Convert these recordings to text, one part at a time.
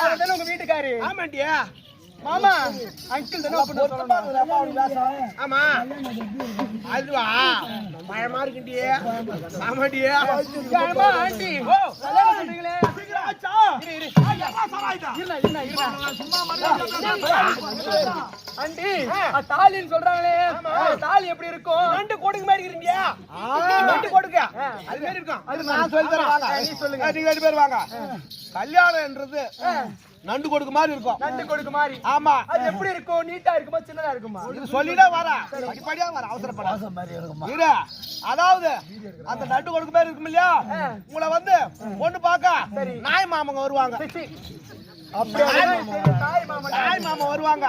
அவர்தானே உங்க வீட்டுக்காரு. ஆமாண்டியா. மாமா அங்கிள் தானே. ஆமா. அதுவா பயமா இருக்குண்டியே. ஆமாண்டியா. ஆண்டி. ஓ. பண்றீங்களே? ஆச்சா? இரு, இருண்ணா. ஆண்டி தாலின்னு சொல்றாங்களே. தாலி எப்படி இருக்கும்? ரெண்டு கொடுக்கு மாதிரி இருக்கீங்க ரெண்டு கொடுக்க. அது மாதிரி இருக்கும் அது நான் சொல்லி தரேன். வாங்க நீ சொல்லுங்க. நீங்க ரெண்டு பேர் வாங்க. கல்யாணம்ன்றது நண்டு கொடுக்கு மாதிரி இருக்கும். நண்டு கொடுக்கு மாதிரி. ஆமா. அது எப்படி இருக்கும்? நீட்டா இருக்குமா? சின்னதா இருக்குமா? இது சொல்லிட்டே வர. படிப்படியா வர அவசரப்பட வாசம் மாதிரி இருக்குமா? இரு. அதாவது அந்த நண்டு கொடுக்கு மாதிரி இருக்கும் இல்லையா? உங்களை வந்து பொண்ணு பார்க்க நாய் மாமங்க வருவாங்க. வருவாங்க.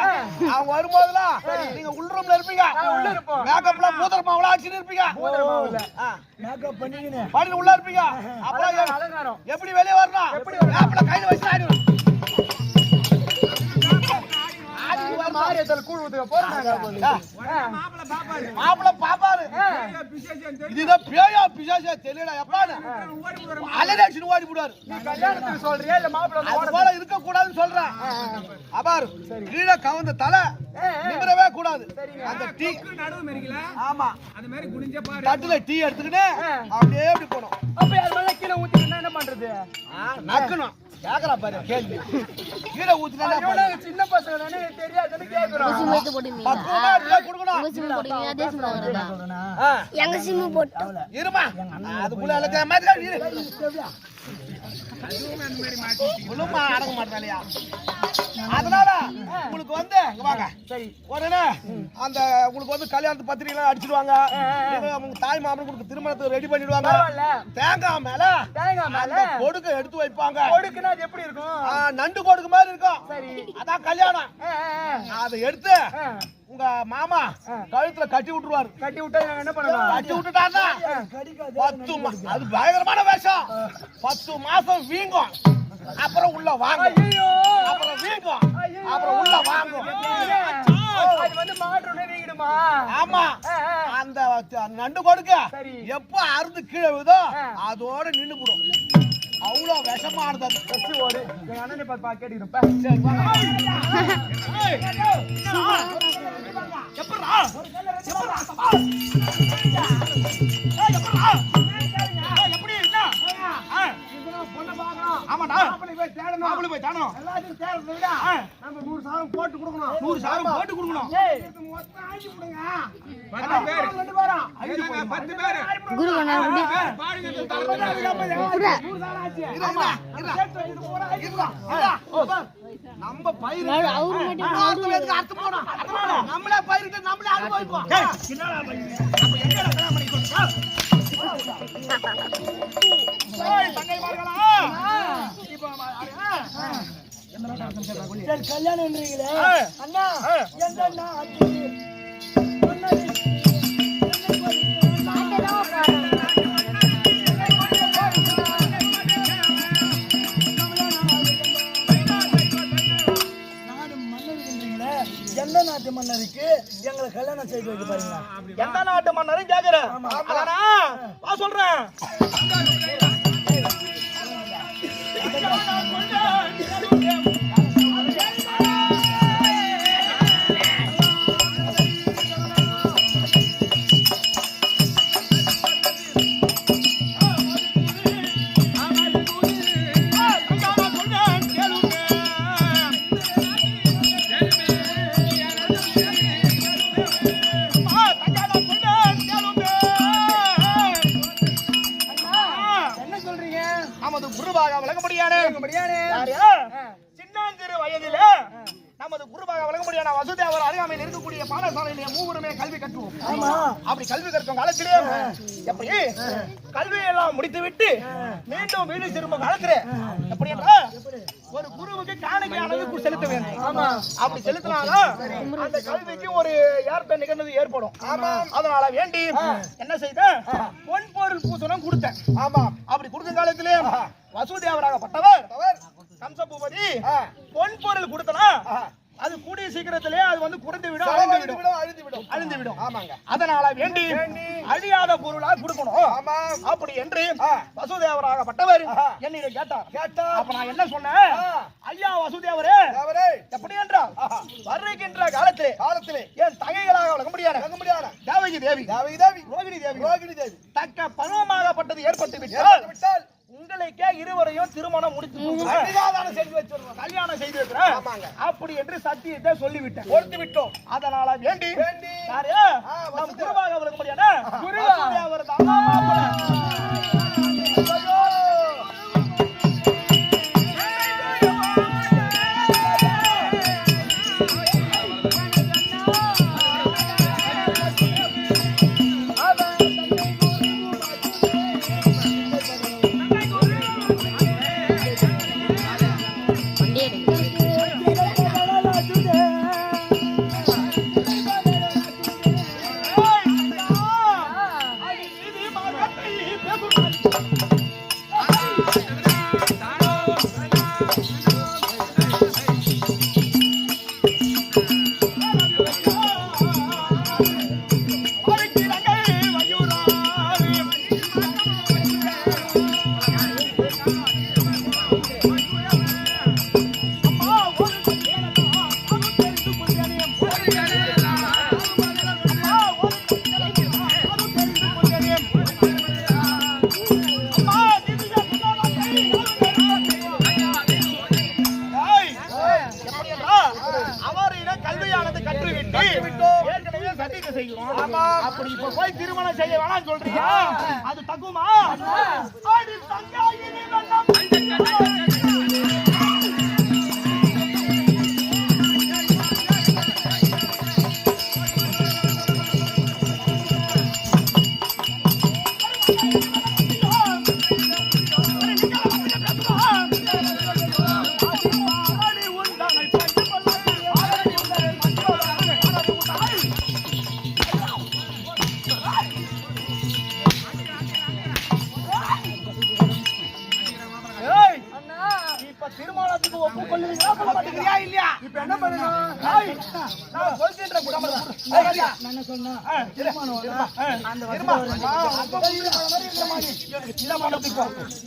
அவங்க வரும்போதெல்லாம் நீங்க உள் ரூம்ல இருப்பீங்க. நான் உள்ள இருப்போம். மேக்கப்ல பூதர் மாவுல அடிச்சுட்டு இருப்பீங்க. மேக்கப். படுத்து உள்ள இருப்பீங்க. எப்படி வெளியே வரணும்? எப்படி கையில வச்சு ஆடிடும் மாரியத்தால கூழ் ஊத்துக்க போறாங்க மாப்பிள பாப்பாரு. இதுதான் பேயா பிசாசா தெரியல எப்பான்னு? அலரேஷன் ஓடி போடுவாரு. நீ கல்யாணத்துக்கு சொல்றியா இல்ல அது போல இருக்க கூடாதுன்னு சொல்றேன் அபார் கீழே கவுந்த தலை நிமிரவே கூடாது. அந்த டீ ஆமா. தட்டுல டீ எடுத்துக்கிட்டு அப்படியே அப்படி போனோம் அப்ப யார் மேல கீழே ஊத்திக்கிட்டா என்ன பண்றது? நக்கணும். கேக்குறா பாரு கேள்வி. கீழே ஊத்துனா சின்ன பசங்க தானே தெரியாதுன்னு கேக்குறோம் சிம்மு போடுவீங்க பக்குவமா இருந்தா எங்க சிம்மு இருமா அதுக்குள்ள எல்லாத்தையும் மாதிரி இரு. ஒண்ணுமா அடங்க மாட்டாளியா? அதனால உங்களுக்கு வந்து இங்க வாங்க. உடனே அந்த உங்களுக்கு வந்து கல்யாணத்து பத்திரிகை அடிச்சிடுவாங்க. உங்க தாய் மாமனுக்கு திருமணத்துக்கு ரெடி பண்ணிடுவாங்க. தேங்காய் மேல தேங்காய் மேல? கொடுக்க எடுத்து வைப்பாங்க. கொடுக்குன்னா அது எப்படி இருக்கும்? நண்டு கொடுக்கு மாதிரி இருக்கும். சரி. அதான் கல்யாணம். அதை எடுத்து. உங்க மாமா கழுத்துல கட்டி விட்டுருவாரு. கட்டி விட்டா என்ன பண்ணணும் கட்டி கடிக்காது. பத்து அது பயங்கரமான வேஷம். பத்து மாசம் வீங்கும். அப்புறம் உள்ள வாங்கும். ஐயோ அப்புறம் வீங்கும். அப்புறம் உள்ள வாங்கும். ஆமா. அந்த நண்டு கொடுக்க சரி. எப்ப அறுந்து கீழே விதோ. அதோட நின்னு போடும் அவ்வளவு விஷமானது அது. வச்சு ஓடு எங்க அண்ணனை பார்த்து பா எல்லாத்தையும் தேடுறதை விட, நம்ம நூறு போட்டு கொடுக்கணும். நூறு சாரம் போட்டு கொடுக்கணும். மொத்தம் கொடுங்க. பேரும். இருடா, நம்ம பூரா. பயிர். அறுத்து போடும். நம்மளே பயிரிட்டு நம்மளே அனுபவிப்போம் ஏய், தங்கைமார்களா? சரி, கல்யாணம்ன்றீங்களே. அண்ணா, மன்னருக்குன்றீங்களே, எந்த நாட்டு மன்னருக்கு எங்களை கல்யாணம் செய்து வைக்க பாருங்க எந்த நாட்டு மன்னரும் கேக்குறேன் சொல்றேன் அருகாமையில் இருக்கக்கூடிய பாடசாலையிலே மூவருமே கல்வி கற்றுவோம். ஆமா. அப்படி கல்வி கற்கும் காலத்திலே எப்படி கல்வி எல்லாம் முடித்து விட்டு மீண்டும் வீடு திரும்ப காலத்திலே எப்படி ஒரு குருவுக்கு காணிக்கை அளவுக்கு செலுத்த வேண்டும். ஆமா. அப்படி செலுத்தினாலும் அந்த கல்விக்கு ஒரு ஏற்ப நிகழ்ந்தது ஏற்படும். அதனால வேண்டி என்ன செய்த பொன் பொருள் பூசணம் கொடுத்தேன். ஆமா. அப்படி கொடுத்த காலத்திலே வசுதேவராகப்பட்டவர் கம்சபூபதி பொன் பொருள் கொடுத்தனா கூடிய சீக்கிரத்திலே அது வந்து குறைந்து விடும் அழிந்து விடும் அழிந்து விடும் அழிந்து விடும் ஆமாங்க. அதனால வேண்டி. அழியாத பொருளா கொடுக்கணும். அப்படி என்று. வசுதேவராகப்பட்டவர். என்னிடம் கேட்டார். கேட்டா அப்ப நான் என்ன சொன்னேன். ஐயா வசுதேவரே அவரே எப்படி என்றால் வருகின்ற காலத்திலே காலத்திலே என் தகைகளாக வழங்க முடியாது தங்க முடியாத தேவகி தேவி தேவி தேவி. ரோகிணி தேவி ரோகிணி தேவி. தக்க பருவமாகப்பட்டது ஏற்பட்டு விட்டால் விட்டால் உங்களுக்கே இருவரையும் திருமணம் முடித்து. கன்னிகாதானம் செஞ்சு வச்சிருவோம் கல்யாணம் செய்து வைக்கிறேன். ஆமாங்க. அப்படி என்று சத்தியத்தை சொல்லிவிட்டேன். பொறுத்து விட்டோம். அதனால வேண்டி வேண்டி. யாரு? நம். குருவாக முடியாது வசுதேவர் தான் அது தகுமா? அடி தங்காயினி வெள்ளம்.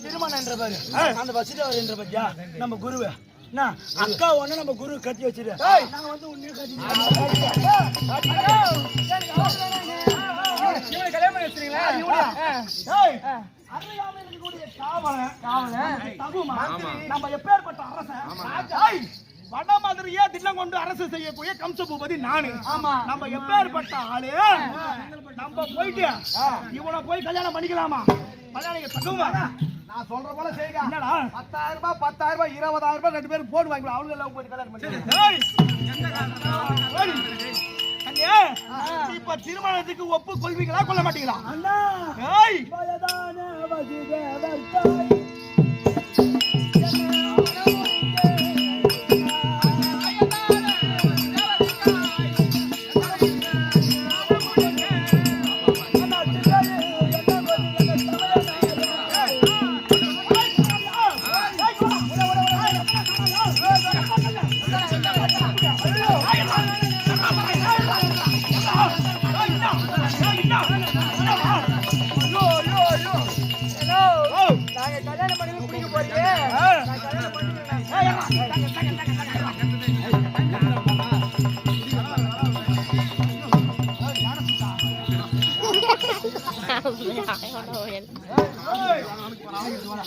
திருமணம் என்ற பாரு அந்த வசுதேவர் என்ற பத்தியா நம்ம குருவை அக்கா ஒண்ணு நம்ம குரு கட்டி வச்சிரு. நாங்க வந்து உன்னையும் கட்டி ஏய், அருகாமையில் இருக்கக்கூடிய காவலன், தகுமா? நம்ம எப்பேற்பட்ட அரசன்? வட மதுரையே தில்லம் கொண்டு அரசு செய்யக்கூடிய கம்ச பூபதி நானு நம்ம எப்பேற்பட்ட ஆளு. நம்ம போயிட்டு இவனை போய் கல்யாணம் பண்ணிக்கலாமா? கல்யாணம் தகுமா நான் சொல்ற போல செய்யுங்க. என்னடா? பத்தாயிரம் ரூபாய் பத்தாயிரம் ரூபாய் இருபதாயிரம் ரூபாய் ரெண்டு பேரும் போட்டு வாங்கி அவங்க எல்லாம் போய் கல்யாணம் பண்ணி இப்ப திருமணத்துக்கு ஒப்பு கொள்வீங்களா? கொள்ள மாட்டீங்களா?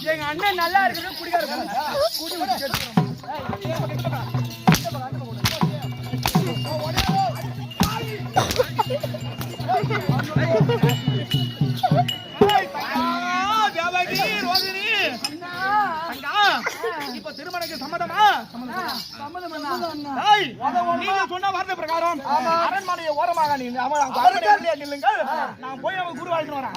எங்க அண்ணன் நல்லா இருக்குது குடிக்காரு இப்ப திருமணக்கு சம்மதமா ஏய், நீங்க சொன்ன பிரகாரம் அரண்மனையை ஓரமாக நில்லுங்கள். நான் போய் அவன் குரு வாழ்த்து வரேன்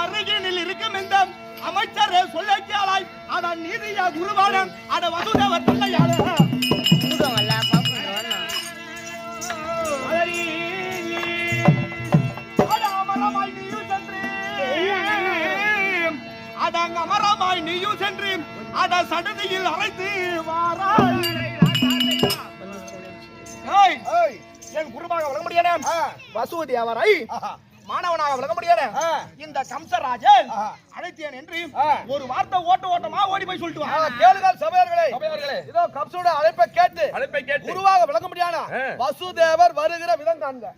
அருகினில் இருக்கும் இந்த அமைச்சரே சொல்ல கேளாய் அட நீதியா குருவானம் அட வசுதேவர் தந்தையாள வசூதி அவரை ஆஹா, மாணவனாக விளங்க முடியானே ஆ. இந்த கம்சராஜன். அழைத்தேன் என்று. ஒரு வார்த்தை ஓட்ட ஓட்டமா ஓடி போய் சொல்லிட்டு கேளுங்கள் சபையர்களே சபையோர்களே, இதோ கப்சோட அழைப்பை கேட்டு அழைப்பை கேட்டு குருவாக விளங்க முடியானா ஆ. வசுதேவர் வருகிற விதம் காண்க